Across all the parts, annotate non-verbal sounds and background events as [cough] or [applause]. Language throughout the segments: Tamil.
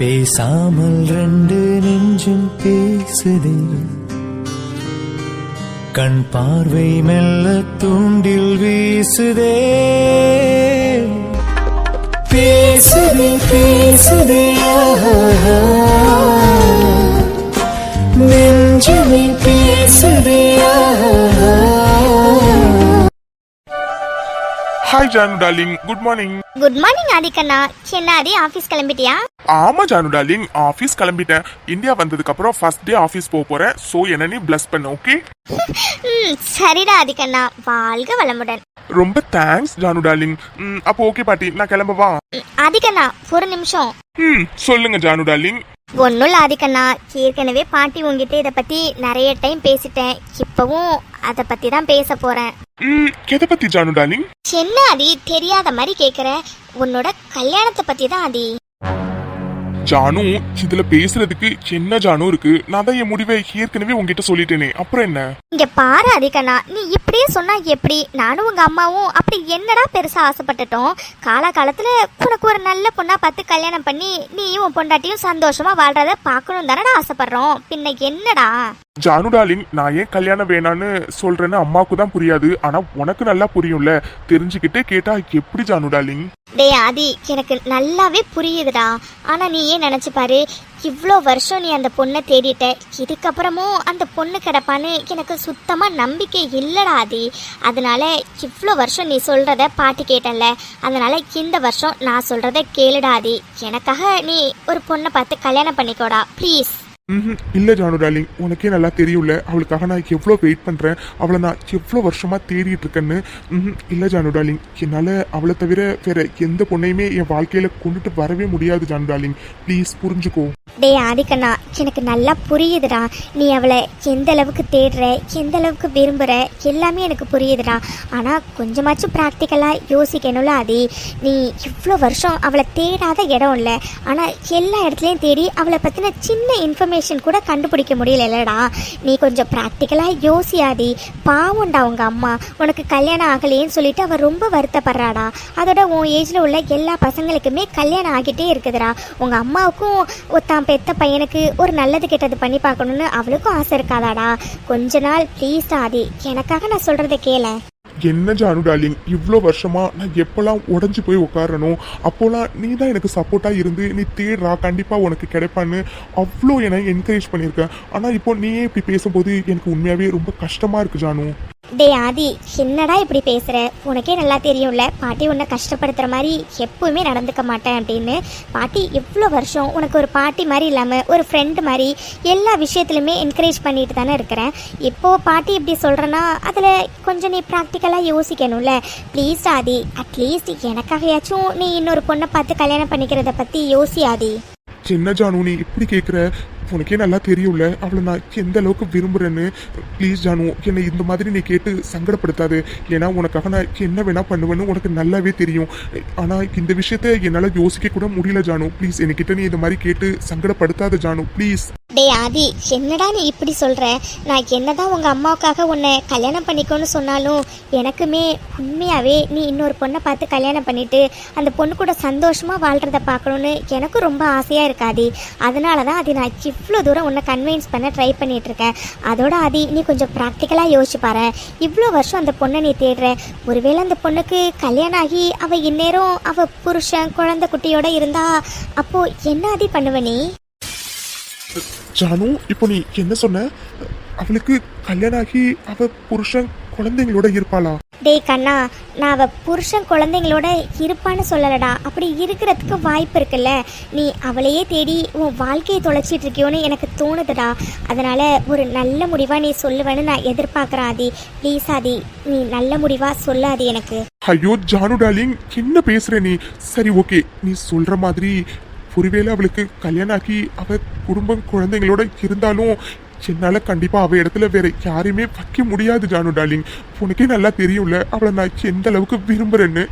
பேசாமல் ரெண்டு நெஞ்சும் பேசுதே. கண் பார்வை மெல்ல தூண்டில் வீசுதே. பேசுதே பேசுதே நெஞ்சுமே பேசுதே hi Janu darling good morning good morning ஆதிக்கண்ணா Adhi office கிளம்பிட்டியா? ஆமா ஜானு டார்லிங் ஆபீஸ் கிளம்பிட்டேன். இந்தியா வந்ததுக்கு அப்புறம் ஃபர்ஸ்ட் டே ஆபீஸ் போக போறேன். சோ என்ன நீ பிளஸ் பண்ண ஓகே சரிடா ஆதிக்கண்ணா வாழ்க வளமுடன். ரொம்ப தேங்க்ஸ் ஜானு டார்லிங் அப்போ ஓகே பாட்டி. நான் கிளம்பவா? ஆதிக்கண்ணா ஒரு நிமிஷம். ம் சொல்லுங்க ஜானு டார்லிங் ஒன்றும் இல்லை ஆதிக்கண்ணா ஏற்கனவே பாட்டி உங்ககிட்ட இதை பற்றி நிறைய டைம் பேசிட்டேன். இப்போவும் அதை பற்றி தான் பேச போகிறேன் எதை பத்தி ஜானு டார்லிங்? என்ன ஆதி? தெரியாத மாதிரி கேட்குற உன்னோட கல்யாணத்தை பற்றி தான் ஆதி. ஜானு இதுல பேசுறதுக்கு என்ன ஜானு இருக்கு. நான் தான் என் முடிவை ஏற்கனவே உங்ககிட்ட சொல்லிட்டேனே. அப்புறம் என்ன? இங்க பாரு அதிகண்ணா நீ இப்படியே சொன்னா எப்படி? நானும் உங்க அம்மாவும் அப்படி என்னடா பெருசா ஆசைப்பட்டுட்டோம்? காலகாலத்துல உனக்கு ஒரு நல்ல பொண்ணா பார்த்து கல்யாணம் பண்ணி நீயும் உன் பொண்டாட்டியும் சந்தோஷமா வாழ்றத பார்க்கணும் தானடா ஆசைப்படுறோம். பின்ன என்னடா? ஜானு டார்லிங் நான் ஏன் கல்யாணம் வேணான்னு சொல்றேன்னு அம்மாவுக்கு தான் புரியாது. ஆனா உனக்கு நல்லா புரியும்ல. தெரிஞ்சுக்கிட்டே கேட்டா எப்படி ஜானு டார்லிங் டேய் ஆதி எனக்கு நல்லாவே புரியுதுடா. ஆனா நீ ஏன் நினைச்சு பாரு? இவ்வளோ வருஷம் நீ அந்த பொண்ணை தேடிட்ட. இதுக்கப்புறமும் அந்த பொண்ணு கிடப்பான்னு எனக்கு சுத்தமாக நம்பிக்கை இல்லைடா ஆதி. அதனால இவ்வளோ வருஷம் நீ சொல்கிறத பாட்டு கேட்டல அதனால இந்த வருஷம் நான் சொல்கிறத கேளுடா ஆதி. எனக்காக நீ ஒரு பொண்ணை பார்த்து கல்யாணம் பண்ணிக்கோடா ப்ளீஸ் ம்ஹும். இல்லை ஜானு டார்லிங் உனக்கே நல்லா தெரியும்ல. அவளுக்காக நான் எவ்வளோ வெயிட் பண்ணுறேன் அவளை நான் எவ்வளோ வருஷமாக தேடிட்டு இருக்கேன்னு. ம்ஹும். இல்லை ஜானு டார்லிங் என்னால் அவளை தவிர வேற எந்த பொண்ணையுமே என் வாழ்க்கையில் கொண்டுட்டு வரவே முடியாது ஜானு டார்லிங் ப்ளீஸ் புரிஞ்சுக்கோ. டேய் ஆதிக்கண்ணா. எனக்கு நல்லா புரியுதுடா. நீ அவளை எந்த அளவுக்கு தேடுற எந்த அளவுக்கு விரும்புகிற எல்லாமே எனக்கு புரியுதுடா. ஆனால் கொஞ்சமாச்சும் ப்ராக்டிக்கலாக யோசிக்கணும்ல ஆதி. நீ இவ்வளோ வருஷம் அவளை தேடாத இடம் இல்லை ஆனால் எல்லா இடத்துலையும் தேடி அவளை பற்றின சின்ன இன்ஃபர்மேஷன் கூட கண்டுபிடிக்க முடியலடா நீ கொஞ்சம் ப்ராக்டிக்கலாக யோசியாதி. பாவம்டா உங்கள் அம்மா. உனக்கு கல்யாணம் ஆகலேன்னு சொல்லிட்டு அவள் ரொம்ப வருத்தப்படுறாடா. அதோட உன் ஏஜில் உள்ள எல்லா பசங்களுக்குமே கல்யாணம் ஆகிட்டே இருக்குதுடா. உங்கள் அம்மாவுக்கும் ஒத்தான் பெத்த பையனுக்கு ஒரு நல்லது கெட்டது பண்ணி பார்க்கணுன்னு அவளுக்கும் ஆசை இருக்காதாடா. கொஞ்ச நாள் ப்ளீஸ் ஆதி எனக்காக நான் சொல்கிறத கேளேன் என்ன ஜானு டார்லிங் இவ்வளோ வருஷமா நான் எப்போல்லாம் உடஞ்சி போய் உட்காரணும் அப்போல்லாம் நீ தான் எனக்கு சப்போர்ட்டாக இருந்து நீ தேடுறா கண்டிப்பாக உனக்கு கிடைப்பான்னு அவ்வளோ என்னை என்கரேஜ் பண்ணியிருக்கேன். ஆனால் இப்போ நீயே இப்படி பேசும்போது எனக்கு உண்மையாகவே ரொம்ப கஷ்டமாக இருக்குது ஜானு. டே ஆதி என்னடா இப்படி பேசுகிற உனக்கே நல்லா தெரியும்ல. பாட்டி உன்னை கஷ்டப்படுத்துகிற மாதிரி எப்பவுமே நடந்துக்க மாட்டேன் அப்படின்னு. பாட்டி எவ்வளோ வருஷம் உனக்கு ஒரு பாட்டி மாதிரி இல்லாமல் ஒரு ஃப்ரெண்டு மாதிரி எல்லா விஷயத்துலையுமே என்கரேஜ் பண்ணிட்டு தானே இருக்கிறேன் இப்போ பாட்டி இப்படி சொல்கிறேன்னா அதில் கொஞ்சம் நீ ப்ராக்டிக்கலாக யோசிக்கணும்ல. ப்ளீஸ் ஆதி அட்லீஸ்ட் எனக்காகயாச்சும் நீ இன்னொரு பொண்ணை பார்த்து கல்யாணம் பண்ணிக்கிறத பற்றி யோசி ஆதி. என்ன ஜானு நீ இப்படி கேட்குற உனக்கே நல்லா தெரியும்ல. அவளை நான் எந்த அளவுக்கு விரும்புறேன்னு. ப்ளீஸ் ஜானு என்னை இந்த மாதிரி நீ கேட்டு சங்கடப்படுத்தாது. ஏன்னா உனக்காக நான் என்ன வேணா பண்ணுவேன்னு உனக்கு நல்லாவே தெரியும். ஆனா இந்த விஷயத்த என்னால் யோசிக்க கூட முடியல ஜானு. ப்ளீஸ் என்கிட்ட நீ இந்த மாதிரி கேட்டு சங்கடப்படுத்தாத ஜானு. ப்ளீஸ் டே ஆதி என்னடா நீ இப்படி சொல்ற? நான் என்னதான் உங்க அம்மாவுக்காக உன்னை கல்யாணம் பண்ணிக்கோன்னு சொன்னாலும் எனக்குமே உண்மையாவே நீ இன்னொரு பொண்ணை பார்த்து கல்யாணம் பண்ணிட்டு அந்த பொண்ணு கூட சந்தோஷமா வாழ்றத பார்க்கணுன்னு எனக்கும் ரொம்ப ஆசையா இருக்காதி அதனால தான் அது நான் இவ்வளோ தூரம் உன்னை கன்வின்ஸ் பண்ண ட்ரை பண்ணிகிட்டு இருக்கேன் அதோட ஆதி நீ கொஞ்சம் ப்ராக்டிக்கலாக யோசிச்சு பாரு இவ்வளோ வருஷம் அந்த பொண்ணை நீ தேடுற. ஒருவேளை அந்த பொண்ணுக்கு கல்யாணம் ஆகி அவள் இந்நேரம் அவள் புருஷன் குழந்தை குட்டியோட இருந்தா அப்போ என்ன ஆதி பண்ணுவ நீ? ஜானு இப்போ நீ என்ன சொன்ன? அவளுக்கு கல்யாணம் ஆகி அவள் புருஷன் குழந்தைங்களோட இருப்பாளா? டேய் கண்ணா நான் அவ புருஷன் குழந்தைங்களோட இருப்பான்னு சொல்லலடா. அப்படி இருக்கிறதுக்கு வாய்ப்பு இருக்குல்ல. நீ அவளையே தேடி உன் வாழ்க்கையை தொலைச்சிட்டு இருக்கியோன்னு எனக்கு தோணுதுடா. அதனால ஒரு நல்ல முடிவா நீ சொல்லுவேன்னு நான் எதிர்பார்க்குறேன் ஆதி. ப்ளீஸ் ஆதி நீ நல்ல முடிவா சொல்லாதி எனக்கு. ஐயோ ஜானு டார்லிங் என்ன பேசுற நீ? சரி ஓகே. நீ சொல்ற மாதிரி ஒருவேளை அவளுக்கு கல்யாணம் ஆகி அவ குடும்பம் குழந்தைங்களோட இருந்தாலும் என்னால கண்டிப்பாக அவள் இடத்துல வேற யாரையுமே வைக்க முடியாது ஜானு டார்லிங். உனக்கே நல்லா தெரியும்ல அவளை நான் எந்த அளவுக்கு விரும்புகிறேன்னு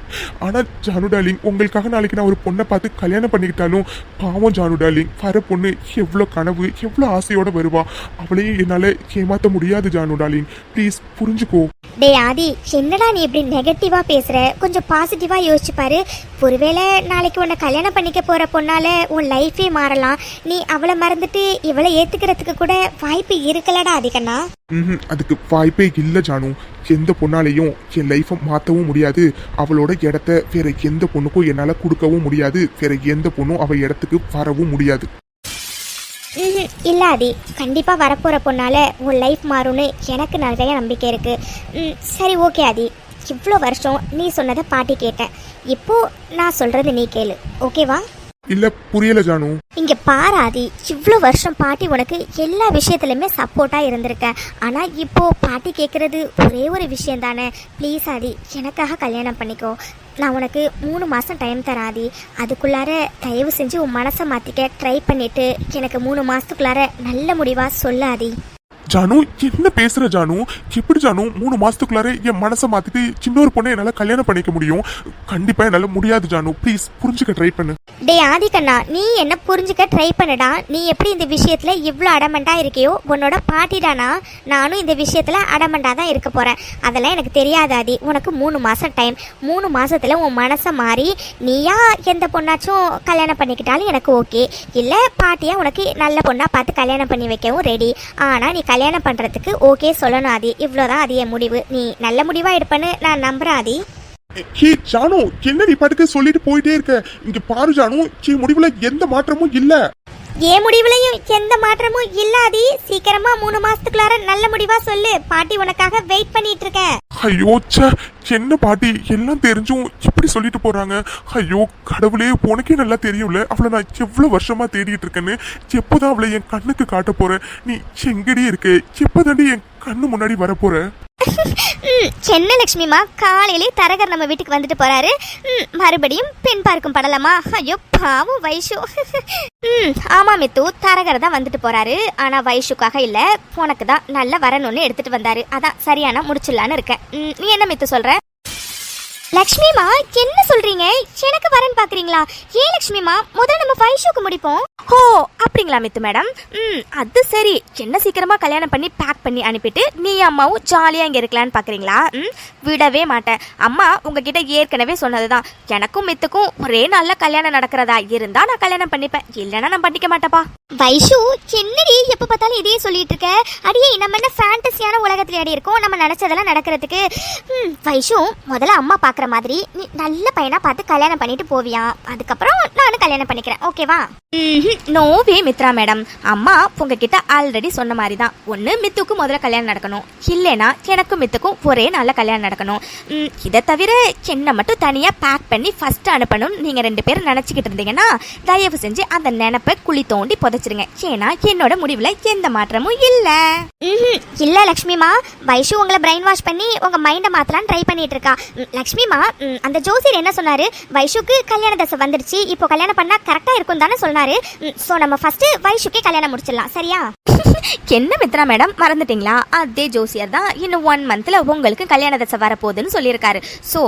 ஆனால் ஜானு டார்லிங் உங்களுக்காக நாளைக்கு நான் ஒரு பொண்ணை பார்த்து கல்யாணம் பண்ணிக்கிட்டாலும் பாவம் ஜானு டார்லிங். வர பொண்ணு எவ்வளோ கனவு எவ்வளோ ஆசையோடு வருவா. அவளையும் என்னால் ஏமாற்ற முடியாது ஜானு டார்லிங். ப்ளீஸ் புரிஞ்சுக்கோ. டேய் ஆதி என்னடா நீ இப்படி நெகட்டிவாக பேசுகிற கொஞ்சம் பாசிட்டிவாக யோசிச்சு பாரு. ஒருவேளை நாளைக்கு உன்னை கல்யாணம் பண்ணிக்க போகிற பொண்ணால் உன் லைஃபே மாறலாம். நீ அவளை மறந்துட்டு இவளை ஏற்றுக்கிறதுக்கு கூட வாய்ப்பு இருக்கலடா அதிகண்ணா. ம்ஹும், அதுக்கு வாய்ப்பே இல்லை ஜானு. எந்த பொண்ணாலையும் என் லைஃப்பை மாற்றவும் முடியாது. அவளோட இடத்த வேற எந்த பொண்ணுக்கும் என்னால் கொடுக்கவும் முடியாது. வேற எந்த பொண்ணும் அவ இடத்துக்கு வரவும் முடியாது. இல்ல ஆதி. கண்டிப்பா வரப்போற பொண்ணால உன் லைஃப் மாறும்னு எனக்கு நிறைய நம்பிக்கை இருக்கு. ம், சரி ஓகே ஆதி. இவ்வளோ வருஷம் நீ சொன்னதை பாட்டி கேட்டேன். இப்போ நான் சொல்றது நீ கேளு. ஓகேவா இல்ல புரியல ஜானு. இங்க பாராதி இவ்வளோ வருஷம் பாட்டி உனக்கு எல்லா விஷயத்துலையுமே சப்போர்ட்டா இருந்திருக்க. ஆனா இப்போ பாட்டி கேட்கறது ஒரே ஒரு விஷயம் தானே. ப்ளீஸ் ஆதி எனக்காக கல்யாணம் பண்ணிக்கோ. நான் உனக்கு மூணு மாசம் டைம் தராதி அதுக்குள்ளார தயவு செஞ்சு உன் மனசை மாத்திக்க ட்ரை பண்ணிட்டு எனக்கு மூணு மாசத்துக்குள்ளார நல்ல முடிவா சொல்லாதி ஜானு என்ன பேசுற ஜானு? எப்படி ஜானு? மூணு மாசத்துக்குள்ளார என் மனசை மாத்திட்டு சின்னொரு பொண்ணை என்னால கல்யாணம் பண்ணிக்க முடியும். கண்டிப்பா என்னால முடியாது ஜானு. ப்ளீஸ் புரிஞ்சுக்க ட்ரை பண்ணு. டே ஆதிக்கண்ணா நீ என்ன புரிஞ்சுக்க ட்ரை பண்ணுடா? நீ எப்படி இந்த விஷயத்துல இவ்வளோ அடமெண்டா இருக்கியோ உன்னோட பாட்டிடானா நானும் இந்த விஷயத்துல அடமெண்டா தான் இருக்க போறேன். அதெல்லாம் எனக்கு தெரியாது ஆதி. உனக்கு மூணு மாசம் டைம் மூணு மாசத்துல உன் மனசை மாறி நீயா எந்த பொண்ணாச்சும் கல்யாணம் பண்ணிக்கிட்டாலும் எனக்கு ஓகே இல்லை பாட்டியா உனக்கு நல்ல பொண்ணா பார்த்து கல்யாணம் பண்ணி வைக்கவும் ரெடி ஆனால் நீ கல்யாணம் பண்ணுறதுக்கு ஓகே சொல்லணும் ஆதி. இவ்வளோதான் அது என் முடிவு. நீ நல்ல முடிவாக எடுப்பேன்னு நான் நம்புகிறேன் ஆதி. ஹே ஜானு என்ன நீ பாட்டுக்கு சொல்லிட்டு போயிட்டே இருக்க? இங்க பாரு ஜானு. என் முடிவுல எந்த மாற்றமும் இல்ல. என் முடிவுலையும் எந்த மாற்றமும் இல்லாதி சீக்கிரமா மூணு மாசத்துக்குள்ளார நல்ல முடிவா சொல்லு. பாட்டி உனக்காக வெயிட் பண்ணிட்டு இருக்கேன் ஐயோ என்ன பாட்டி? எல்லாம் தெரிஞ்சும் இப்படி சொல்லிட்டு போறாங்க. ஐயோ கடவுளே உனக்கே நல்லா தெரியும்ல. அவளை நான் எவ்வளவு வருஷமா தேடிட்டு இருக்கேன்னு. எப்போதான் அவளை என் கண்ணுக்கு காட்ட போறேன். நீ எங்கடி இருக்க? எப்போதாண்டி என் கண்ணு முன்னாடி வர போற? [laughs] என்ன லக்ஷ்மிமா காலையிலே தரகர் நம்ம வீட்டுக்கு வந்துட்டு போறாரு. ம் மறுபடியும் பெண் பார்க்கும் படலமா? ஐயோ பாவம் வைஷு. [laughs] ம் ஆமா மித்து தரகர் தான் வந்துட்டு போறாரு. ஆனா வைஷுக்காக இல்ல உனக்கு தான் நல்ல வரணும்னு எடுத்துட்டு வந்தாரு. அதான் சரியான முடிச்சிடலான்னு இருக்கேன். ம், நீ என்ன மித்து சொல்ற? லக்ஷ்மிமா என்ன சொல்றீங்க? எனக்கு ஏ லக்ஷ்மிமா முதல்ல நம்ம ஃபைவ் ஷோக்கு முடிப்போம். ஓ அப்படிங்களா மித்து மேடம் ம் அது சரி. என்ன சீக்கிரமாக கல்யாணம் பண்ணி பேக் பண்ணி அனுப்பிட்டு நீ அம்மாவும் ஜாலியாக இங்கே இருக்கலாம்னு பார்க்குறீங்களா ம் விடவே மாட்டேன். அம்மா உங்ககிட்ட ஏற்கனவே சொன்னது தான் எனக்கும் மித்துக்கும் ஒரே நல்ல கல்யாணம் நடக்கிறதா? இருந்தால் நான் கல்யாணம் பண்ணிப்பேன். இல்லைன்னா நான் பண்ணிக்க மாட்டேப்பா. வைஷு என்னடி எப்போ பார்த்தாலும் இதையே சொல்லிட்டு இருக்க? அடியே நம்ம என்ன ஃபேண்டஸியான உலகத்துல அடி இருக்கோம். நம்ம நினச்சதெல்லாம் நடக்கிறதுக்கு. ம், வைஷு முதல்ல அம்மா பார்க்குற மாதிரி நீ நல்ல பையனாக பார்த்து கல்யாணம் பண்ணிட்டு போவியான் அதுக்கப்புறம் நானும் கல்யாணம் பண்ணிக்கிறேன். ஓகேவா நோவே மித்ரா மேடம் அம்மா உங்ககிட்ட ஆல்ரெடி சொன்ன மாதிரி தான் ஒன்று மித்துக்கு முதல்ல கல்யாணம் நடக்கணும். இல்லைனா எனக்கும் மித்துக்கும் ஒரே நாளில் கல்யாணம் நடக்கணும். ம், இதை தவிர என்னை மட்டும் தனியாக பேக் பண்ணி ஃபர்ஸ்ட் அனுப்பணும் நீங்கள் ரெண்டு பேரும் நினச்சிக்கிட்டு இருந்தீங்கன்னா தயவு செஞ்சு அந்த நினப்பை குழி தோண்டி புதைச்சிருங்க. ஏன்னா என்னோட முடிவில் எந்த மாற்றமும் இல்லை. இல்ல லக்ஷ்மிமா வைஷு உங்களை பிரெயின் வாஷ் பண்ணி உங்க மைண்டை மாத்தலாம்னு ட்ரை பண்ணிட்டு இருக்கா. லக்ஷ்மிமா அந்த ஜோசியர் என்ன சொன்னாரு? வைஷுக்கு கல்யாண வயசு வந்துருச்சு. இப்போ கல்யாணம் பண்ணா கரெக்டா இருக்கும் தானே சொன்னாரு. ஸோ நம்ம ஃபர்ஸ்ட் வயசுக்கே கல்யாணம் முடிச்சிடலாம். சரியா? [laughs] என்ன மித்ரா மேடம்? மறந்துட்டீங்களா? அதே ஜோசியர் தான் இன்னும் ஒன் மந்த்ல உங்களுக்கு கல்யாண தசை வரப்போகுதுன்னு சொல்லியிருக்காரு. ஸோ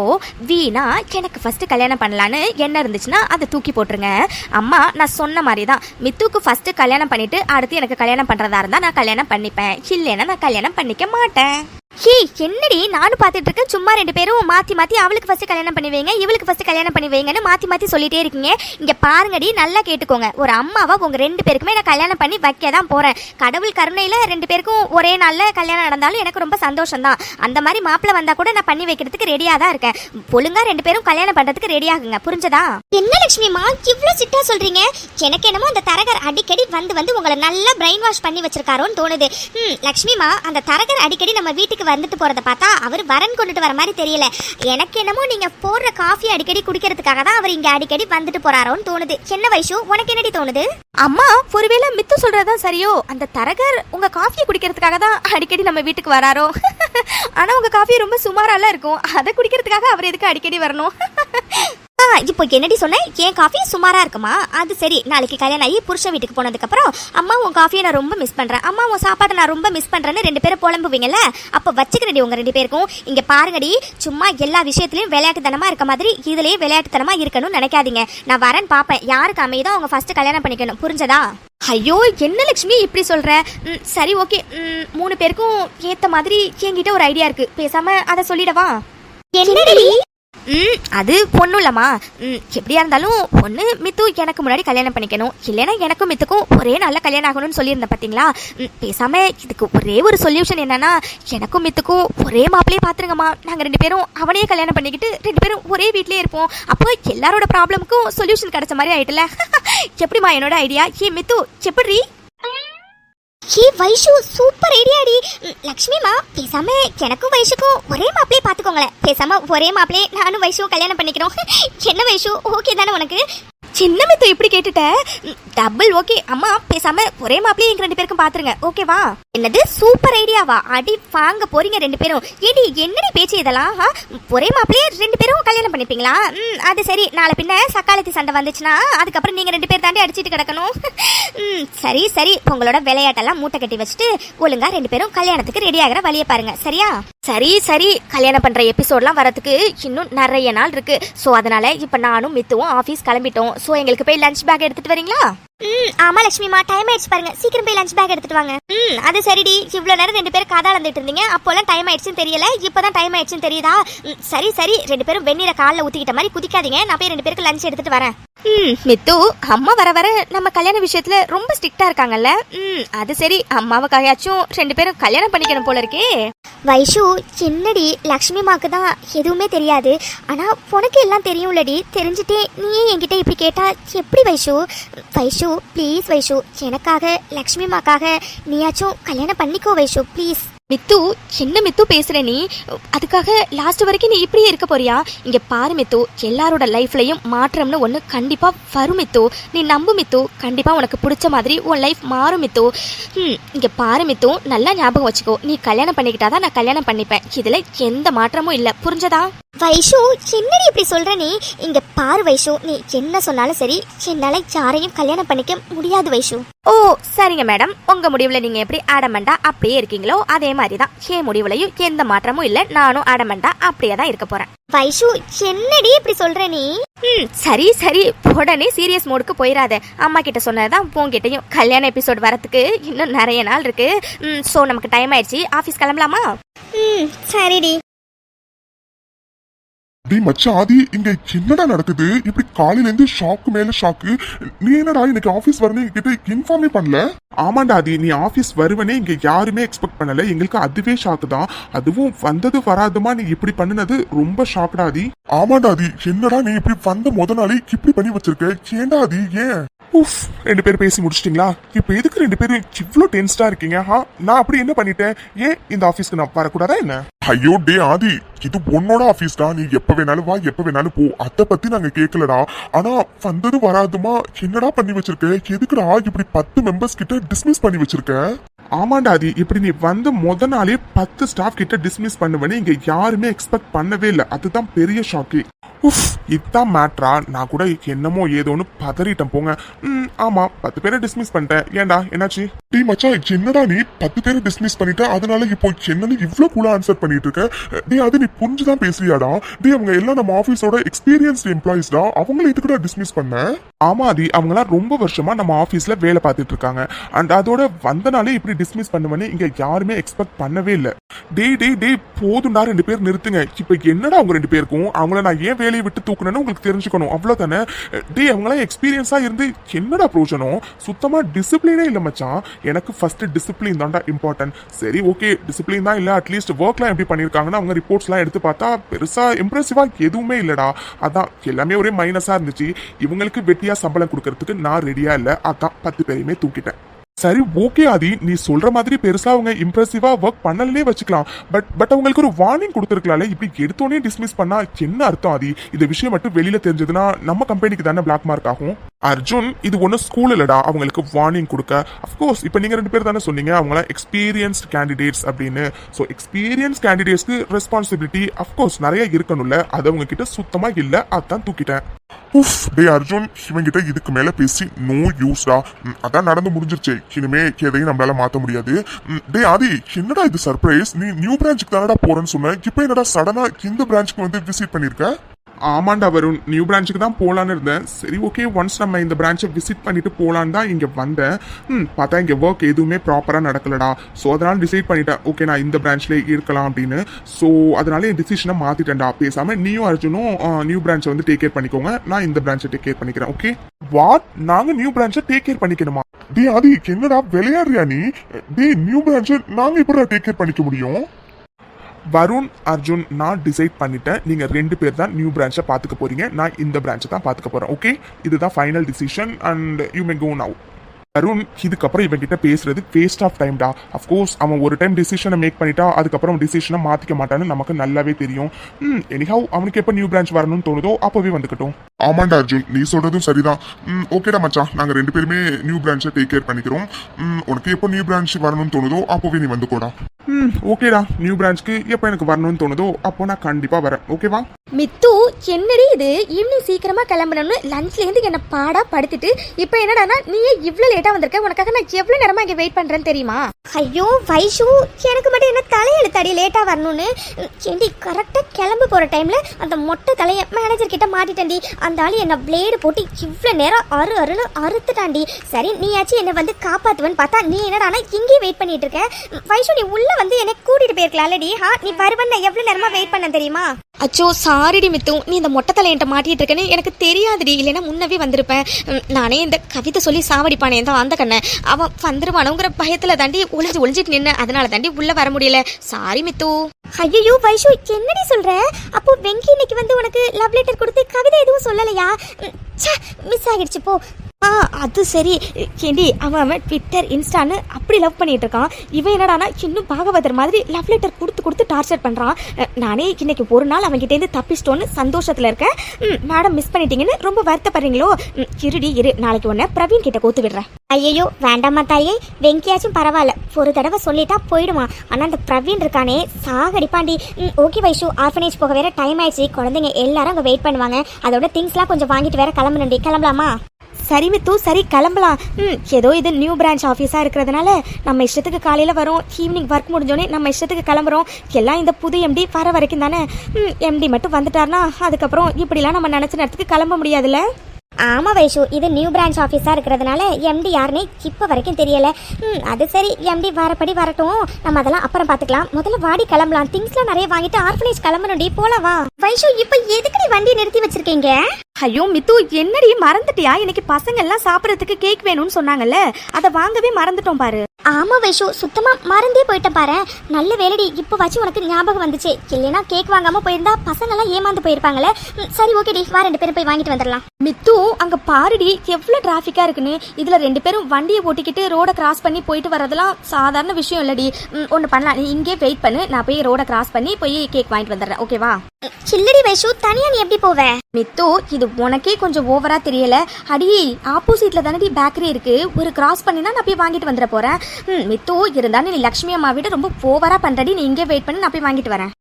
வீணா எனக்கு ஃபர்ஸ்ட் கல்யாணம் பண்ணலான்னு என்ன இருந்துச்சுன்னா அதை தூக்கி போட்டுருங்க. அம்மா நான் சொன்ன மாதிரி தான். மித்துக்கு ஃபர்ஸ்ட் கல்யாணம் பண்ணிட்டு அடுத்து எனக்கு கல்யாணம் பண்ணுறதா இருந்தால் நான் கல்யாணம் பண்ணிப்பேன். இல்லைன்னா நான் கல்யாணம் பண்ணிக்க மாட்டேன். ஹே என்னடி? நானும் பார்த்துட்டு இருக்கேன். சும்மா ரெண்டு பேரும் மாற்றி மாற்றி அவளுக்கு ஃபஸ்ட்டு கல்யாணம் பண்ணி வைங்க இவளுக்கு ஃபஸ்ட்டு கல்யாணம் பண்ணுவீங்கன்னு மாற்றி மாற்றி சொல்லிட்டே இருக்கீங்க. இங்கே பாருங்கடி நல்லா கேட்டுக்கோங்க. ஒரு அம்மாவா உங்கள் ரெண்டு பேருக்குமே நான் கல்யாணம் பண்ணி வைக்க தான் போகிறேன் கடவுள் கருணையில் ரெண்டு பேருக்கும் ஒரே நாளில் கல்யாணம் நடந்தாலும் எனக்கு ரொம்ப சந்தோஷம் தான் அந்த மாதிரி மாப்பிள்ள வந்தால் கூட நான் பண்ணி வைக்கிறதுக்கு ரெடியாக தான் இருக்கேன். ஒழுங்காக ரெண்டு பேரும் கல்யாணம் பண்ணுறதுக்கு ரெடியாகுங்க புரிஞ்சதா? என்ன லட்சுமிமா இவ்வளோ சிட்டா சொல்கிறீங்க எனக்கு என்னமோ அந்த தரகர் அடிக்கடி வந்து வந்து உங்களை நல்லா பிரெயின் வாஷ் பண்ணி வச்சிருக்காரோன்னு தோணுது. ம் லக்ஷ்மிமா அந்த தரகர் அடிக்கடி நம்ம வீட்டுக்கு வந்துட்டு போறத பார்த்தா அவர் வரன் கொண்டுட்டு வர மாதிரி தெரியல. எனக்கு என்னமோ நீங்கள் போடுற காஃபி அடிக்கடி குடிக்கிறதுக்காக தான் அவர் இங்கே அடிக்கடி வந்துட்டு போறாரோன்னு தோணுது. என்ன வயசு உனக்கு என்னடி தோணுது? அம்மா ஒருவேளை மித்து சொல்றதா சரியோ? அந்த தரகர் உங்க காஃபியை குடிக்கிறதுக்காக தான் அடிக்கடி நம்ம வீட்டுக்கு வராரோ? [laughs] ஆனா உங்க காஃபி ரொம்ப சுமாரால இருக்கும். அதை குடிக்கிறதுக்காக அவர் எதுக்கு அடிக்கடி வரணும்? [laughs] ஆ இப்போ என்னடி சொன்னேன் என் காஃபி சுமாராக இருக்குமா? அது சரி நாளைக்கு கல்யாணம் ஆகி புருஷன் வீட்டுக்கு போனதுக்கப்புறம் அம்மா உன் காஃபியை நான் ரொம்ப மிஸ் பண்ணுறேன் அம்மா உன் சாப்பாட்டை நான் ரொம்ப மிஸ் பண்ணுறேன்னு ரெண்டு பேரும் புலம்புவீங்கல்ல? அப்போ வச்சுக்கிறடி உங்கள் ரெண்டு பேருக்கும். இங்கே பாருங்கடி சும்மா எல்லா விஷயத்துலையும் விளையாட்டுத்தனமாக இருக்க மாதிரி இதுலேயும் விளையாட்டுத்தனமாக இருக்கணும்னு நினைக்காதீங்க. நான் வரேன் பார்ப்பேன் யாருக்கு அமைதோ அவங்க ஃபஸ்ட்டு கல்யாணம் பண்ணிக்கணும். புரிஞ்சதா? ஐயோ என்ன லக்ஷ்மி இப்படி சொல்கிற சரி ஓகே. மூணு பேருக்கும் ஏற்ற மாதிரி என்கிட்ட ஒரு ஐடியா இருக்குது பேசாமல் அதை சொல்லிடவா? என்னடி? ம் அது பொண்ணும் இல்லம்மா. ம் எப்படியா இருந்தாலும் பொண்ணு மித்து எனக்கு முன்னாடி கல்யாணம் பண்ணிக்கணும். இல்லைன்னா எனக்கும் மித்துக்கும் ஒரே நல்ல கல்யாணம் ஆகணும்னு சொல்லியிருந்தேன் பார்த்தீங்களா ம், இதுக்கு ஒரே ஒரு சொல்யூஷன் என்னன்னா எனக்கும் மித்துக்கும் ஒரே மாப்பிளையே பார்த்துருங்கம்மா நாங்கள் ரெண்டு பேரும் அவனையே கல்யாணம் பண்ணிக்கிட்டு ரெண்டு பேரும் ஒரே வீட்லேயே இருப்போம். அப்போ எல்லாரோட ப்ராப்ளமுக்கும் சொல்யூஷன் கிடைச்ச மாதிரி ஆகிட்டுல [laughs] எப்படிம்மா என்னோட ஐடியா ஏ மித்து எப்படி ஹே வைஷு சூப்பர் ஐடியாடி லக்ஷ்மிமா பேசாம எனக்கும் வைஷுக்கும் ஒரே மாப்பிளே பார்த்துக்கோங்களேன் பேசாம ஒரே மாப்பிளையே நானும் வைஷுவும் கல்யாணம் பண்ணிக்கிறோம் [laughs] என்ன வைஷு? ஓகே தானே உனக்கு? சின்ன மித்து இப்படி கேட்டுட்ட டபுள் ஓகே அம்மா பேசாம ஒரே மாப்பிளையே எங்க ரெண்டு பேருக்கும் பாத்துருங்க. ஓகேவா என்னது சூப்பர் ஐடியாவா அடி வாங்க போறீங்க ரெண்டு பேரும். ஏடி என்னடி பேச்சு இதெல்லாம் ஒரே மாப்பிளையே ரெண்டு பேரும் கல்யாணம் பண்ணிப்பீங்களா? ம் அது சரி. நாளை பின்ன சக்காலத்தி சண்டை வந்துச்சுன்னா அதுக்கப்புறம் நீங்க ரெண்டு பேர் தாண்டி அடிச்சிட்டு கிடக்கணும். [laughs] சரி சரி. உங்களோட விளையாட்டெல்லாம் மூட்டை கட்டி வச்சுட்டு ஒழுங்கா ரெண்டு பேரும் கல்யாணத்துக்கு ரெடி ஆகிற வழியை பாருங்க. சரியா? சரி சரி. கல்யாணம் பண்ற எபிசோட்லாம் வரதுக்கு இன்னும் நிறைய நாள் இருக்கு. ஸோ அதனால இப்ப நானும் மித்துவும் ஆஃபீஸ் கிளம்பிட்டோம். ஸோ எங்களுக்கு போய் லஞ்ச் பேக் எடுத்துட்டு வரீங்களா? ம் ஆமா லட்சுமிமா டைம் ஆயிடுச்சு பாருங்க. சீக்கிரம் போய் லஞ்ச் பேக் எடுத்துட்டு வாங்க. ம் அது சரிடி. இவ்வளவு நேரம் ரெண்டு பேரும் கதை அளந்துட்டு இருந்தீங்க. அப்போலாம் டைம் ஆயிடுச்சுன்னு தெரியல. இப்பதான் டைம் ஆயிடுச்சுன்னு தெரியுதா? ம், சரி சரி. ரெண்டு பேரும் வெந்நீரை காலில் ஊத்திக்கிட்ட மாதிரி குதிக்காதீங்க. நான் போய் ரெண்டு பேருக்கு லஞ்ச் எடுத்துட்டு வரேன். ம் மித்து அம்மா வர வர நம்ம கல்யாண விஷயத்துல ரொம்ப ஸ்ட்ரிக்டா இருக்காங்கல்ல? ம் அது சரி. அம்மாவுக்காயாச்சும் ரெண்டு பேரும் கல்யாணம் பண்ணிக்கணும் போல இருக்கே. வைஷு என்னடி? லக்ஷ்மி மாக்கு தான் எதுவுமே தெரியாது. ஆனா உனக்கு எல்லாம் தெரியும்லடி. தெரிஞ்சுட்டே நீயே என்கிட்ட இப்படி கேட்டா எப்படி வைஷு? வைஷு ப்ளீஸ் வைஷு எனக்காக லக்ஷ்மி மாக்காக நீயாச்சும் கல்யாணம் பண்ணிக்கோ வைஷு ப்ளீஸ் மித்து என்ன மித்து பேசுற நீ? அதுக்காக லாஸ்ட் வரைக்கும் நீ இப்படியே இருக்க போறியா? இங்க பாரு மித்து எல்லாரோட லைஃப்லயும் மாற்றம்னு ஒன்று கண்டிப்பா வரும் மித்து. நீ நம்பு மித்து கண்டிப்பா உனக்கு பிடிச்ச மாதிரி உன் லைஃப் மாறும் மித்து. ம் இங்க பாரு மித்து நல்லா ஞாபகம் வச்சுக்கோ. நீ கல்யாணம் பண்ணிக்கிட்டாதான் நான் கல்யாணம் பண்ணிப்பேன். இதுல எந்த மாற்றமும் இல்ல. புரிஞ்சதா? வைஷு என்னடி இப்படி சொல்ற நீ? இங்க பாரு வைஷு நீ என்ன சொன்னாலும் சரி என்னால யாரையும் கல்யாணம் பண்ணிக்க முடியாது வைஷு. ஓ சரிங்க மேடம். உங்க முடிவுல நீங்க எப்படி ஆடமெண்டா அப்படியே இருக்கீங்களோ அதே மாதிரி தான் என் முடிவுலையும் எந்த மாற்றமும் இல்ல நானும் ஆடமெண்டா அப்படியே தான் இருக்க போறேன். வைஷு என்னடி இப்படி சொல்ற நீ? ம் சரி சரி. உடனே சீரியஸ் மோடுக்கு போயிடாத அம்மா கிட்ட சொன்னதுதான் உங்ககிட்டயும். கல்யாண எபிசோட் வரதுக்கு இன்னும் நிறைய நாள் இருக்கு. ஸோ நமக்கு டைம் ஆயிடுச்சு. ஆஃபீஸ் கிளம்பலாமா? ம் சரிடி. டேய் மச்சான் ஆதி இங்க என்னடா நடக்குது? இப்படி காலையில இருந்து ஷாக்கு மேல ஷாக்கு நீ என்னடா இன்னைக்கு ஆபீஸ் வரணும் என்கிட்ட இன்ஃபார்மே பண்ணல? ஆமாண்டா ஆதி நீ ஆபீஸ் வருவனே இங்க யாருமே எக்ஸ்பெக்ட் பண்ணல. எங்களுக்கு அதுவே ஷாக்கு தான். அதுவும் வந்தது வராதுமா நீ இப்படி பண்ணுனது ரொம்ப ஷாக்டா ஆதி. ஆமாண்டா ஆதி. என்னடா நீ இப்படி வந்த முத நாளே இப்படி பண்ணி வச்சிருக்க? ஏன்டா ஆதி ஏன்? உஃப் ரெண்டு பேரும் பேசி முடிச்சிட்டீங்களா? இப்போ எதுக்கு ரெண்டு பேரும் இவ்ளோ டென்ஸ்டா இருக்கீங்க? ஹா நான் அப்படி என்ன பண்ணிட்டேன்? ஏன் இந்த ஆபீஸ்க்கு நான் வரக்கூடாதா என்ன? ஐயோ டே ஆதி இது உன்னோட தான் நீ எப்ப வேணாலும் வா எப்ப வேணாலும் போ. அத பத்தி நாங்க கேட்கலடா ஆனா வந்தது வராதுமா? என்னடா பண்ணி வச்சிருக்க? எதுக்குடா இப்படி பத்து மெம்பர்ஸ் கிட்ட டிஸ்மிஸ் பண்ணி வச்சிருக்க? ஆமாண்டா ஆதி இப்படி நீ வந்த முத நாளே பத்து ஸ்டாஃப் கிட்ட டிஸ்மிஸ் பண்ணுவேன்னு இங்க யாருமே எக்ஸ்பெக்ட் பண்ணவே இல்லை. அதுதான் பெரிய ஷாக்கே உஃப் இதான் மேட்ரா நான் கூட என்னமோ ஏதோன்னு பதறிட்டேன் போங்க. ம் ஆமா பத்து பேரை டிஸ்மிஸ் பண்ணிட்டேன். ஏன்டா என்னாச்சு? டீ மச்சான் என்னடா நீ பத்து பேரை டிஸ்மிஸ் பண்ணிட்ட? அதனால இப்போ என்னன்னு இவ்ளோ கூலா ஆன்சர் பண்ணிட்டு இருக்க? டேய் அது நீ புரிஞ்சுதான் பேசுறியாடா? டேய் அவங்க எல்லாம் நம்ம ஆபீஸோட எக்ஸ்பீரியன்ஸ் எம்ப்ளாயிஸ்டா அவங்கள இதுக்குடா டிஸ்மிஸ் பண்ண? ஆமா அதி அவங்களாம் ரொம்ப வருஷமா நம்ம ஆபீஸ்ல வேலை பார்த்துட்டு இருக்காங்க. அண்ட் அதோட வந்தனாலே இப்படி டிஸ்மிஸ் பண்ணுவேன்னு இங்க யாருமே எக்ஸ்பெக்ட் பண்ணவே இல்லை. டேய் டேய் டேய் போதும்டா ரெண்டு பேர் நிறுத்துங்க. இப்ப என்னடா அவங்க ரெண்டு பேருக்கும்? அவங்கள நான் ஏன் வேலையை விட்டு தூக்கணும்னு உங்களுக்கு தெரிஞ்சுக்கணும். அவ்வளோதானே டே அவங்களாம் எக்ஸ்பீரியன்ஸாக இருந்து என்னடா ப்ரோஜனம்? சுத்தமாக டிசிப்ளினே இல்லை மச்சான். எனக்கு ஃபஸ்ட்டு டிசிப்ளின் தான்டா இம்பார்ட்டன்ட் சரி ஓகே டிசிப்ளின் தான் இல்லை அட்லீஸ்ட் ஒர்க்லாம் எப்படி பண்ணியிருக்காங்கன்னு அவங்க ரிப்போர்ட்ஸ்லாம் எடுத்து பார்த்தா பெருசாக இம்ப்ரெசிவாக எதுவுமே இல்லைடா. அதான் எல்லாமே ஒரே மைனஸாக இருந்துச்சு. இவங்களுக்கு வெட்டியாக சம்பளம் கொடுக்கறதுக்கு நான் ரெடியாக இல்லை. அதான் பத்து பேரையுமே தூக்கிட்டேன். சரி ஓகே ஆதி. நீ சொல்ற மாதிரி பெருசா அவங்க இம்ப்ரெசிவா ஒர்க் பண்ணலனே வச்சுக்கலாம். பட் பட் அவங்களுக்கு ஒரு வார்னிங் கொடுத்துருக்கலாம்ல. இப்படி எடுத்தோடனே டிஸ்மிஸ் பண்ணா என்ன அர்த்தம் ஆதி? இந்த விஷயம் மட்டும் வெளியில தெரிஞ்சதுன்னா நம்ம கம்பெனிக்கு தானே பிளாக் மார்க் ஆகும்? அர்ஜுன் இது ஒன்றும் ஸ்கூல் இல்லடா. அவங்களுக்கு வார்னிங் கொடுக்க. அஃப்கோர்ஸ் இப்போ நீங்க ரெண்டு பேர் தானே சொன்னீங்க. அவங்கள எக்ஸ்பீரியன்ஸ்ட் கேண்டிடேட்ஸ் அப்படின்னு. ஸோ எக்ஸ்பீரியன்ஸ் கேண்டிடேட்ஸ்க்கு ரெஸ்பான்சிபிலிட்டி அஃப்கோர்ஸ் நிறைய இருக்கணும்ல. அது அவங்க கிட்ட சுத்தமா இல்ல. அதான் தூக்கிட்டேன். உஃப். டே அர்ஜுன் இவங்கிட்ட இதுக்கு மேலே பேசி நோ யூஸ்டா அதான் நடந்து முடிஞ்சிருச்சு. இனிமே எதையும் நம்மளால மாற்ற முடியாது. டே ஆதி என்னடா இது சர்ப்ரைஸ் நீ நியூ பிரான்ச்சுக்கு தானடா போறேன்னு சொன்ன. இப்போ என்னடா சடனாக இந்த பிரான்ச்சுக்கு வந்து விசிட் பண்ணியிருக்கேன் ஆமாண்டா வருண் நியூ பிரான்ச்சுக்கு தான் போகலான்னு இருந்தேன். சரி ஓகே ஒன்ஸ் நம்ம இந்த பிரான்ச்சை விசிட் பண்ணிட்டு போகலான்னு தான் இங்கே வந்தேன். ம் பார்த்தா இங்கே ஒர்க் எதுவுமே ப்ராப்பராக நடக்கலடா. ஸோ அதனால் டிசைட் பண்ணிட்டேன் ஓகே நான் இந்த பிரான்ச்லேயே இருக்கலாம் அப்படின்னு. ஸோ அதனால என் டிசிஷனை மாற்றிட்டேன்டா பேசாமல் நீயும் அர்ஜுனும் நியூ பிரான்ச்சை வந்து டேக் கேர் பண்ணிக்கோங்க. நான் இந்த பிரான்ச்சை டேக் கேர் பண்ணிக்கிறேன் ஓகே வாட் நாங்கள் நியூ பிரான்ச்சை டேக் கேர் பண்ணிக்கணுமா? டே அது என்னடா விளையாடுறியா நீ? டே நியூ பிரான்ச்சை நாங்கள் எப்படி டேக் கேர் பண்ணிக்க முடியும்? வருண் அர்ஜுன் நான் டிசைட் பண்ணிட்டேன். நீங்க ரெண்டு பேர் தான் நியூ பிரான்ச்சை பார்த்துக்க போறீங்க. நான் இந்த பிரான்ச்சை தான் பார்த்துக்க போறேன். ஓகே இதுதான் final decision and you may go now Arun இதுக்கப்புறம் இவன் கிட்ட பேசுறது வேஸ்ட் ஆஃப் டைம்டா அஃப்கோர்ஸ் அவன் ஒரு டைம் டிசிஷனை மேக் பண்ணிட்டா அதுக்கப்புறம் டிசிஷனை மாத்திக்க மாட்டான்னு நமக்கு நல்லாவே தெரியும். ம் எனிஹவ் அவனுக்கு எப்போ நியூ பிரான்ச் வரணும்னு தோணுதோ அப்போவே வந்துக்கட்டும். ஆமாண்டா அர்ஜுன் நீ சொல்றதும் சரிதான். ம் ஓகேடா மச்சான் நாங்க ரெண்டு பேருமே நியூ பிரான்ச்சை டேக் கேர் பண்ணிக்கிறோம். ம் உனக்கு எப்போ நியூ பிரான்ச் வரணும்னு தோணுதோ அப்போவே நீ வந்துக்கோடா. ம் ஓகேடா நியூ பிரான்ச்க்கு எப்போ எனக்கு வரணும்னு தோணுதோ அப்போ நான் கண்டிப்பா வரேன். ஓகேவா மித்து என்னடி இது? ஈவினிங் சீக்கிரமா கிளம்பணும்னு லஞ்ச்ல இருந்து என்ன பாடா படுத்திட்டு இப்போ என்னடானா நீயே இவ்ளோ லேட்டா வந்திருக்க உனக்காக நான் எவ்வளவு நேரமா இங்க வெயிட் பண்றேன்னு தெரியுமா? ஐயோ வைஷு எனக்கு மட்டும் என்ன தலையெழுத்தாடி லேட்டாக வரணும்னு? ஏண்டி கரெக்டாக கிளம்ப போகிற டைமில் அந்த மொட்டை தலையை மேனேஜர் கிட்ட மாட்டிட்டேன்டி. அந்த ஆள் என்னை பிளேடு போட்டு இவ்வளோ நேரம் அரு அருன்னு அறுத்துட்டான்டி. சரி நீயாச்சும் என்னை வந்து காப்பாற்றுவேன்னு பார்த்தா நீ என்னடானா இங்கேயே வெயிட் பண்ணிட்டு இருக்க வைஷு நீ உள்ளே வந்து என்னை கூட்டிகிட்டு போயிருக்கலாம்லடி. ஹா நீ வருவன் நான் எவ்வளோ நேரமாக வெயிட் பண்ண தெரியுமா? அச்சோ சாரிடி மித்து. நீ இந்த மொட்டை தலையன்ட்ட மாட்டிட்டு இருக்கேன்னு எனக்கு தெரியாதுடி. இல்லைன்னா முன்னவே வந்திருப்பேன். நானே இந்த கவிதை சொல்லி சாவடிப்பானே. தான் அந்த கண்ணை. அவன் வந்துருவானுங்கிற பயத்துல தாண்டி ஒளிஞ்சு ஒளிஞ்சிட்டு நின்று அதனால தாண்டி உள்ள வர முடியல. சாரி மித்து. ஐயோ வைஷு என்னடி சொல்ற? அப்போ வெங்கி இன்னைக்கு வந்து உனக்கு லவ் லெட்டர் கொடுத்து கவிதை எதுவும் சொல்லலையா? மிஸ் ஆகிடுச்சு போ. ஆ அது சரி. ஏண்டி அவன் அவன் ட்விட்டர் இன்ஸ்டான்னு அப்படி லவ் பண்ணிட்டு இருக்கான். இவன் என்னடானா இன்னும் பாகவதர் மாதிரி லவ் லெட்டர் கொடுத்து கொடுத்து டார்ச்சர் பண்ணுறான் நானே இன்னைக்கு ஒரு நாள் அவன்கிட்டேருந்து தப்பிச்சிட்டோன்னு சந்தோஷத்தில் இருக்கேன். மேடம் மிஸ் பண்ணிட்டீங்கன்னு ரொம்ப வருத்தப்படுறீங்களோ? ம், இருடி இரு. நாளைக்கு ஒன்று பிரவீன் கிட்ட கோத்து விடுறேன். ஐயோ வேண்டாமா தாயே. வெங்கியாச்சும் பரவாயில்ல. ஒரு தடவை சொல்லிட்டா போயிடுமா? ஆனால் அந்த பிரவீன் இருக்கானே. சாகடிப்பாண்டி. ம் ஓகே வைஷு. ஆர்ஃபனேஜ் போக வேற டைம் ஆயிடுச்சு. குழந்தைங்க எல்லாரும் அங்கே வெயிட் பண்ணுவாங்க. அதோட திங்ஸ்லாம் கொஞ்சம் வாங்கிட்டு வேற கிளம்பணுண்டி கிளம்பலாமா? சரி வித்து சரி கிளம்பலாம். ம் ஏதோ இது நியூ பிரான்ச் ஆஃபீஸாக இருக்கிறதுனால நம்ம இஷ்டத்துக்கு காலையில் வரோம் ஈவினிங் ஒர்க் முடிஞ்சோடனே நம்ம இஷ்டத்துக்கு கிளம்புறோம். எல்லாம் இந்த புது எம்டி வர வரைக்கும் தானே? ம் எம்டி மட்டும் வந்துட்டார்னா அதுக்கப்புறம் இப்படிலாம் நம்ம நினச்ச நேரத்துக்கு கிளம்ப முடியாதுல்ல? ஆமாம் வைஷு இது நியூ பிரான்ச் ஆஃபீஸாக இருக்கிறதுனால எம்டி யாருன்னே இப்போ வரைக்கும் தெரியலை. ம் அது சரி எம்டி வரப்படி வரட்டும். நம்ம அதெல்லாம் அப்புறம் பார்த்துக்கலாம் முதல்ல வாடி கிளம்பலாம். திங்ஸ்லாம் நிறைய வாங்கிட்டு ஆர்ஃபனேஜ் கிளம்பணும்டி போலாம் வா. வைஷு இப்போ எதுக்குடி வண்டி நிறுத்தி வச்சிருக்கீங்க? ஐயோ மித்து என்னடி மறந்துட்டியா? இன்னைக்கு பசங்க எல்லாம் சாப்பிட்றதுக்கு கேக் வேணும்னு சொன்னாங்கல்ல? அதை வாங்கவே மறந்துட்டோம் பாரு. ஆமா வைஷு சுத்தமா மறந்தே போயிட்டேன் பாரு. நல்ல வேலைடி இப்போ வச்சு உனக்கு ஞாபகம் வந்துச்சு. இல்லைன்னா கேக் வாங்காம போயிருந்தா பசங்க எல்லாம் ஏமாந்து போயிருப்பாங்களே சரி ஓகேடி வா ரெண்டு பேரும் போய் வாங்கிட்டு வந்துடலாம். மித்து அங்க பாருடி எவ்வளவு டிராஃபிக்கா இருக்குன்னு. இதுல ரெண்டு பேரும் வண்டியை ஓட்டிக்கிட்டு ரோட கிராஸ் பண்ணி போயிட்டு வரதெல்லாம் சாதாரண விஷயம் இல்லடி. ஒண்ணு பண்ணலாம். நீ இங்கே வெயிட் பண்ணு. நான் போய் ரோட கிராஸ் பண்ணி போய் கேக் வாங்கிட்டு வந்துடுறேன். ஓகேவா சில்லடி வைஷு. தனியா நீ எப்படி போவ? மித்து இது உனக்கே கொஞ்சம் ஓவரா தெரியல. அடி ஆப்போசிட்ல தானடி பேக்கரி இருக்கு. ஒரு கிராஸ் பண்ணினா நான் போய் வாங்கிட்டு வந்துட போறேன். ம் மித்து இருந்தாலும் நீ லக்ஷ்மி அம்மா விட ரொம்ப ஓவரா பண்றடி. நீ இங்கே வெயிட் பண்ணி நான் போய் வாங்கிட்டு வரேன்.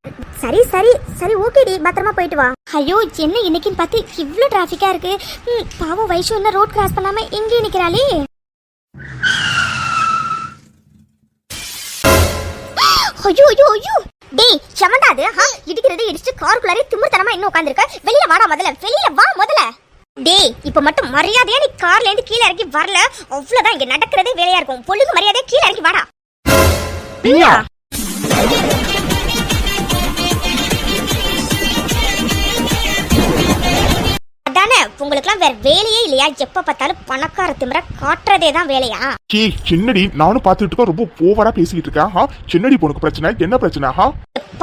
சரி சரி சரி ஓகேடி பத்திரமா போயிட்டு வா. ஐயோ என்ன இன்னைக்குன்னு பார்த்து இவ்ளோ டிராஃபிக்கா இருக்கு. ம், பாவம் வைஷு என்ன ரோட் கிராஸ் பண்ணாம இங்கே நிக்கிறாளே. ஐயோ ஐயோ ஐயோ. டேய் சமந்தா அது ஹா இடிக்கிறது இடிச்சு காருக்குள்ளாரே திமிர்த்தனமா இன்னும் உட்காந்துருக்க வெளியில வாடா முதல்ல வெளியில வா முதல்ல. டேய் இப்ப மட்டும் மரியாதையா நீ கார்ல இருந்து கீழே இறக்கி வரல. அவ்வளவுதான் இங்க நடக்கிறதே வேலையா இருக்கும். பொழுது மரியாதையா கீழே இறக்கி வாடா. நீயா அதானே? உங்களுக்குலாம் வேற வேலையே இல்லையா? எப்ப பார்த்தாலும் பணக்கார திமிர காட்டுறதே தான் வேலையா? கே சின்னடி நானும் பார்த்துட்டு இருக்கேன் ரொம்ப ஓவரா பேசிக்கிட்டு இருக்கேன். ஹா சின்னடி பொண்ணுக்கு பிரச்சனை. என்ன பிரச்சனை? ஹா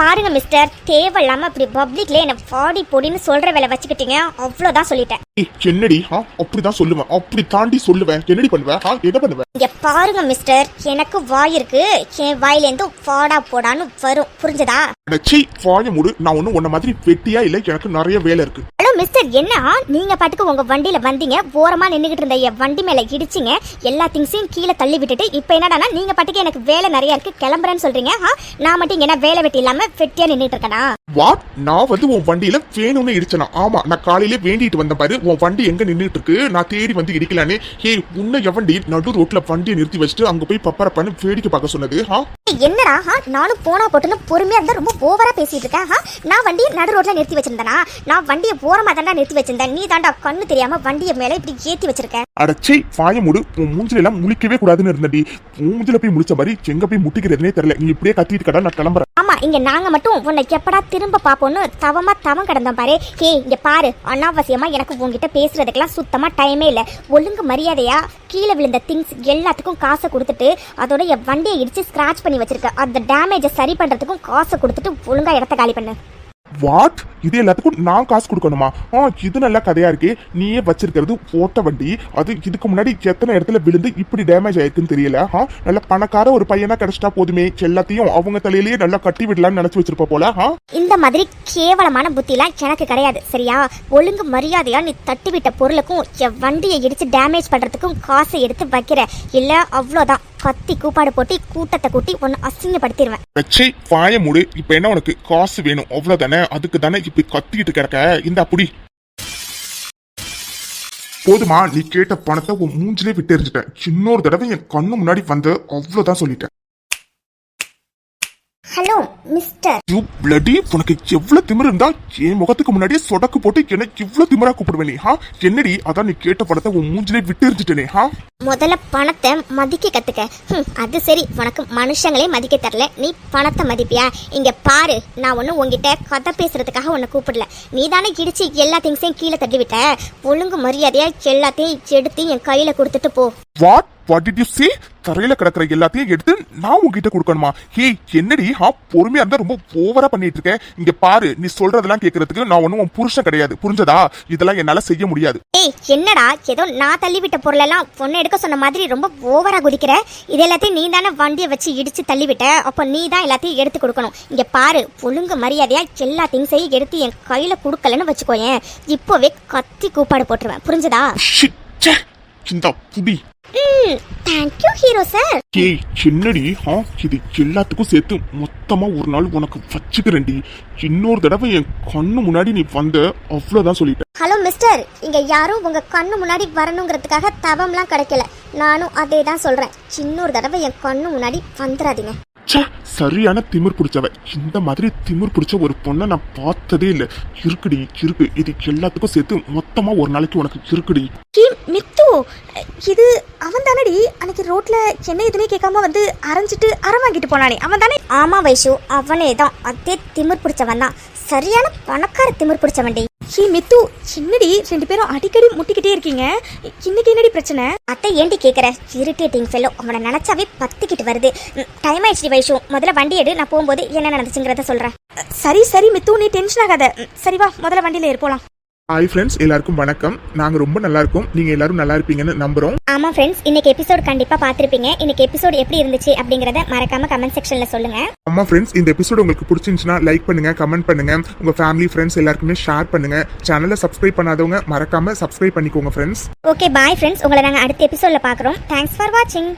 பாருங்க மிஸ்டர் தேவையில்லாம இப்படி பப்ளிக்ல என்ன பாடி பொடின்னு சொல்ற வேலை வச்சுக்கிட்டீங்க. அவ்வளவுதான் சொல்லிட்டேன். ஏய் சின்னடி ஹா அப்படிதான் சொல்லுவேன். அப்படி தாண்டி சொல்லுவேன். என்னடி பண்ணுவேன் ஹா என்ன பண்ணுவேன் இங்க பாருங்க மிஸ்டர் எனக்கு வாய் இருக்கு. என் வாயிலேருந்து வாடா போடான்னு வரும். புரிஞ்சதா? அடச்சி வாய மூடு. நான் ஒன்றும் உன்ன மாதிரி வெட்டியா இல்லை. எனக்கு நிறைய வேலை இருக்கு. மிஸ்டர் என்ன? நீங்க பாட்டுக்கு உங்க வண்டியில வந்தீங்க ஓரமா நின்னுகிட்டு இருந்த என் வண்டி மேல இடிச்சிங்க எல்லா திங்ஸையும் கீழே தள்ளி விட்டுட்டு இப்போ என்னடானா நீங்க பாட்டுக்கு எனக்கு வேலை நிறைய இருக்கு கிளம்புறேன்னு சொல்றீங்க ஆ, நான் மட்டும் இங்க என்ன வேலை வெட்டி இல்லாம வெட்டியா நின்னுட்டு இருக்கேனா? வாட் நான் வந்து உன் வண்டியில வேணும்னு இடிச்சனா? ஆமா நான் காலையில வேண்டிட்டு வந்த பாரு உன் வண்டி எங்க நின்னுட்டு இருக்கு? நான் தேடி வந்து இடிக்கலான்னு ஹே உன்னை எவண்டி நடு ரோட்ல வண்டியை நிறுத்தி வச்சுட்டு அங்க போய் பப்பரப்பான்னு வேடிக்கை பார்க்க சொன்னது ஹா என்னடா ஹா? நானும் போனா போட்டுன்னு பொறுமையா இருந்தா ரொம்ப ஓவரா பேசிட்டு இருக்கேன் ஹா? நான் வண்டியை நடு ரோட்ல நிறுத்தி வச்சிருந்தேனா? நான் வண்டியை ஓரமா தாண்டா நிறுத்தி வச்சிருந்தேன். நீ தாண்டா கண்ணு தெரியாம வண்டியை மேல இப்படி ஏத்தி வச்சிருக்க. அடச்சை வாய மூடு. உன் மூஞ்சில எல்லாம் முழிக்கவே கூடாதுன்னு இருந்தடி. மூஞ்சில போய் முழிச்ச மாதிரி எங்க போய் முட்டிக்கிறதுனே தெரியல. நீ இப்படியே கத்திட்டு கடா நான் கிளம்புறேன். ஆமா இங்க நாங்க மட்டும் உன்னை எப்படா திரும்ப பாப்போம்னு தவமா தவம் கிடந்தோம் பாரு. ஹே இங்க பாரு. அனாவசியமா எனக்கு உன்கிட்ட பேசுறதுக்கெல்லாம் சுத்தமா டைமே இல்ல. ஒழுங்கு மரியாதையா கீழே விழுந்த திங்ஸ் எல்லாத்துக்கும் காசை கொடுத்துட்டு அதோட என் வண்டியை இடிச்சு ஸ்கிராச் பண்ணி வச்சிருக்க. அந்த டேமேஜை சரி பண்றதுக்கும் காசை கொடுத்துட்டு ஒழுங்கா இடத்த காலி பண்ணு. வாட் இது எல்லாத்துக்கும் நான் காசு கொடுக்கணுமா? ஆ இது நல்ல கதையா இருக்கே. நீயே வச்சிருக்கிறது ஓட்ட வண்டி. அது இதுக்கு முன்னாடி எத்தனை இடத்துல விழுந்து இப்படி டேமேஜ் ஆயிருக்குன்னு தெரியல. ஆ நல்ல பணக்கார ஒரு பையனா கிடைச்சிட்டா போதுமே. எல்லாத்தையும் அவங்க தலையிலேயே நல்லா கட்டி விடலாம்னு நினைச்சு வச்சிருப்ப போல. ஆ? இந்த மாதிரி கேவலமான புத்திலாம் எனக்கு கிடையாது. சரியா? ஒழுங்கு மரியாதையா நீ தட்டி விட்ட பொருளுக்கும் வண்டியை இடிச்சு டேமேஜ் பண்றதுக்கும் காசை எடுத்து வைக்கிற. இல்ல அவ்வளோதான். கத்தி கூப்பாடு போட்டு கூட்டத்தை கூட்டி உன்னை அசிங்கப்படுத்திடுவேன் வச்சை வாய மூடு. இப்ப என்ன உனக்கு? காசு வேணும். அவ்வளவுதானே? அதுக்கு தானே இப்படி கத்திக்கிட்டு கிடக்க? இந்த அப்படி போதுமா நீ கேட்ட பணத்தை உன் மூஞ்சிலே விட்டு எறிஞ்சிட்டேன் இன்னொரு தடவை என் கண்ணு முன்னாடி வந்து அவ்வளவுதான் சொல்லிட்டேன். Hello mister. யூ பிளடி உனக்கு எவ்வளவு திமிரு இருந்தா என் முகத்துக்கு முன்னாடியே சொடக்கு போட்டு என்ன இவ்வளவு திமிரா கூப்பிடுவேன் நீ ஹா? என்னடி அதான் நீ கேட்ட படத்தை உன் மூஞ்சிலே விட்டு எரிஞ்சிட்டேனே ஹா? முதல்ல பணத்தை மதிக்க கத்துக்க. அது சரி உனக்கு மனுஷங்களே மதிக்க தரல. நீ பணத்தை மதிப்பியா? இங்க பாரு நான் ஒன்னும் உன்கிட்ட கதை பேசுறதுக்காக உன்னை கூப்பிடல. நீ தானே இடிச்சு எல்லா திங்ஸையும் கீழே தள்ளி விட்ட ஒழுங்கு மரியாதையா எல்லாத்தையும் எடுத்து என் கையில கொடுத்துட்டு போ. What what did you say தரையில கிடக்குற எல்லாத்தையும் எடுத்து நான் உன்கிட்ட கொடுக்கணுமா? ஹே என்னடி? ஹா பொறுமையா இருந்தா ரொம்ப ஓவரா பண்ணிட்டு இருக்க. இங்க பாரு நீ சொல்றதெல்லாம் கேக்குறதுக்கு நான் ஒன்னும் உன் புருஷன் கிடையாது. புரிஞ்சதா? இதெல்லாம் என்னால செய்ய முடியாது. ஏய் என்னடா? ஏதோ நான் தள்ளி விட்ட பொருளெல்லாம் பொண்ணு எடுக்க சொன்ன மாதிரி ரொம்ப ஓவரா குதிக்கிற. இது எல்லாத்தையும் நீ தானே வண்டியை வச்சு இடிச்சு தள்ளி விட்ட அப்போ நீ தான் எல்லாத்தையும் எடுத்து கொடுக்கணும். இங்க பாரு ஒழுங்கு மரியாதையா எல்லா திங்ஸையும் எடுத்து என் கையில கொடுக்கலன்னு வச்சுக்கோயேன். இப்போவே கத்தி கூப்பாடு போட்டுருவேன். புரிஞ்சதா. இந்த புடி. தேங்க்யூ ஹீரோ சார் ஏய் என்னடி? ஆ இது எல்லாத்துக்கும் சேர்த்து மொத்தமா ஒரு நாள் உனக்கு வச்சுக்கிறேன்டி. இன்னொரு தடவை என் கண்ணு முன்னாடி நீ வந்த அவ்வளவுதான் சொல்லிட்டேன். ஹலோ மிஸ்டர் இங்க யாரும் உங்க கண்ணு முன்னாடி வரணுங்கிறதுக்காக தவம்லாம் கிடைக்கல. நானும் அதே தான் சொல்றேன். இன்னொரு தடவை என் கண்ணு முன்னாடி வந்துடாதீங்க. ச்சே சரியான திமிர் பிடிச்சவ. இந்த மாதிரி திமிர் பிடிச்ச ஒரு பொண்ணை நான் பார்த்ததே இல்ல. இருக்குடி இருக்கு. இது எல்லாத்துக்கும் சேர்த்து மொத்தமா ஒரு நாளைக்கு உனக்கு இருக்குடி. மித்து இது அவன் தானடி. அன்னைக்கு ரோட்ல என்ன எதுனே கேட்காம வந்து அரைஞ்சிட்டு அரை வாங்கிட்டு போனானே. அவன் தானே? ஆமா வைஷு. அவனே தான் அதே திமிர் பிடிச்சவன் தான் சரியான பணக்கார திமிர் பிடிச்சவன்டி. ஹீ மித்து என்னடி ரெண்டு பேரும் அடிக்கடி முட்டிக்கிட்டே இருக்கீங்க. இன்னைக்கு என்னடி பிரச்சனை? அத்தை ஏண்டி கேட்குற இரிட்டேட்டிங் ஃபெல்லோ அவனை நினச்சாவே பத்திக்கிட்டு வருது. டைம் ஆயிடுச்சு வைஷு. முதல்ல வண்டி எடு நான் போகும்போது என்ன நடந்துச்சுங்கிறத சொல்கிறேன் சரி சரி மித்து நீ டென்ஷன் ஆகாத. சரி வா முதல்ல வண்டியில ஏறி ஹாய் ஃப்ரெண்ட்ஸ் எல்லாருக்கும் வணக்கம். நாங்க ரொம்ப நல்லா இருக்கோம் நீங்க எல்லாரும் நல்லா இருப்பீங்கன்னு நம்புறோம். ஆமாம் ஃப்ரெண்ட்ஸ் இன்னைக்கு எபிசோட் கண்டிப்பாக பார்த்துருப்பீங்க. இன்னைக்கு எபிசோட் எப்படி இருந்துச்சு அப்படிங்கிறத மறக்காம கமெண்ட் செக்ஷனில் சொல்லுங்கள் அம்மா ஃப்ரெண்ட்ஸ் இந்த எபிசோட் உங்களுக்கு பிடிச்சிருந்துச்சுன்னா லைக் பண்ணுங்க கமெண்ட் பண்ணுங்க. உங்க ஃபேமிலி ஃப்ரெண்ட்ஸ் எல்லாருக்குமே ஷேர் பண்ணுங்க. சேனலை சப்ஸ்கிரைப் பண்ணாதவங்க மறக்காம சப்ஸ்கிரைப் பண்ணிக்கோங்க ஃப்ரெண்ட்ஸ் ஓகே பாய் ஃப்ரெண்ட்ஸ் உங்களை நாங்கள் அடுத்த எபிசோடில் பார்க்குறோம். தேங்க்ஸ் ஃபார் வாட்சிங்